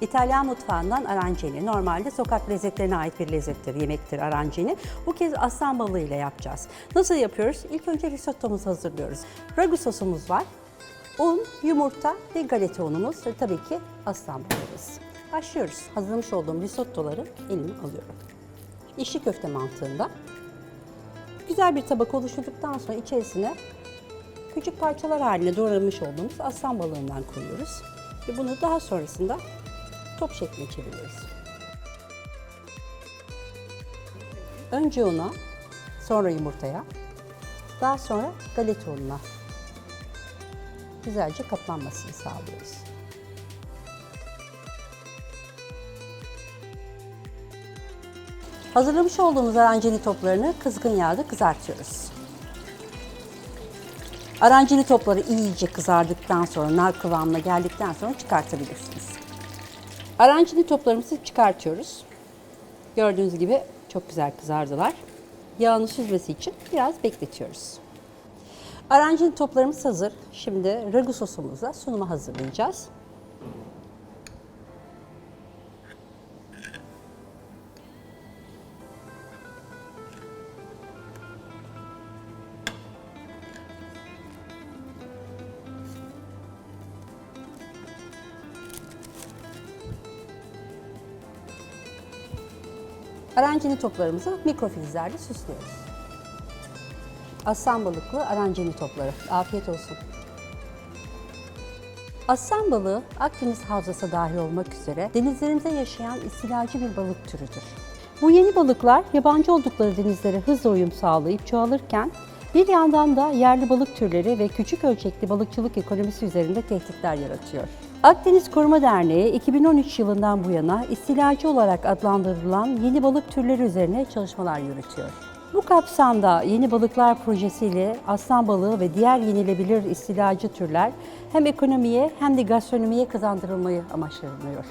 İtalyan mutfağından arancini. Normalde sokak lezzetlerine ait bir lezzettir, yemektir arancini. Bu kez aslan balığı ile yapacağız. Nasıl yapıyoruz? İlk önce risottomuzu hazırlıyoruz. Ragu sosumuz var. Un, yumurta ve galeta unumuz ve tabii ki aslan balığımız. Başlıyoruz. Hazırlamış olduğum risottoları elime alıyorum. İşli köfte mantığında. Güzel bir tabak oluşturduktan sonra içerisine küçük parçalar halinde doğramış olduğumuz aslan balığından koyuyoruz. Ve bunu daha sonrasında top şekline çeviriyoruz. Önce una, sonra yumurtaya, daha sonra galeta ununa güzelce kaplanmasını sağlıyoruz. Hazırlamış olduğumuz arancini toplarını kızgın yağda kızartıyoruz. Arancini topları iyice kızardıktan sonra, nar kıvamına geldikten sonra çıkartabilirsiniz. Arancini toplarımızı çıkartıyoruz. Gördüğünüz gibi çok güzel kızardılar. Yağını süzmesi için biraz bekletiyoruz. Arancini toplarımız hazır. Şimdi ragu sosumuzla sunumu hazırlayacağız. Arancini toplarımızı mikrofilizlerle süslüyoruz. Aslan balıklı arancini topları. Afiyet olsun. Aslan balığı Akdeniz havzası dahil olmak üzere denizlerimizde yaşayan istilacı bir balık türüdür. Bu yeni balıklar yabancı oldukları denizlere hızla uyum sağlayıp çoğalırken bir yandan da yerli balık türleri ve küçük ölçekli balıkçılık ekonomisi üzerinde tehditler yaratıyor. Akdeniz Koruma Derneği 2013 yılından bu yana istilacı olarak adlandırılan yeni balık türleri üzerine çalışmalar yürütüyor. Bu kapsamda Yeni Balıklar Projesi ile aslan balığı ve diğer yenilebilir istilacı türler hem ekonomiye hem de gastronomiye kazandırılmayı amaçlanıyor.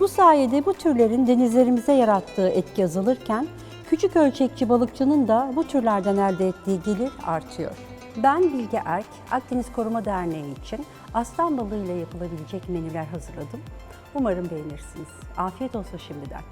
Bu sayede bu türlerin denizlerimize yarattığı etki azalırken küçük ölçekçi balıkçının da bu türlerden elde ettiği gelir artıyor. Ben Bilge Erk, Akdeniz Koruma Derneği için aslan balığı ile yapılabilecek menüler hazırladım. Umarım beğenirsiniz. Afiyet olsun şimdiden.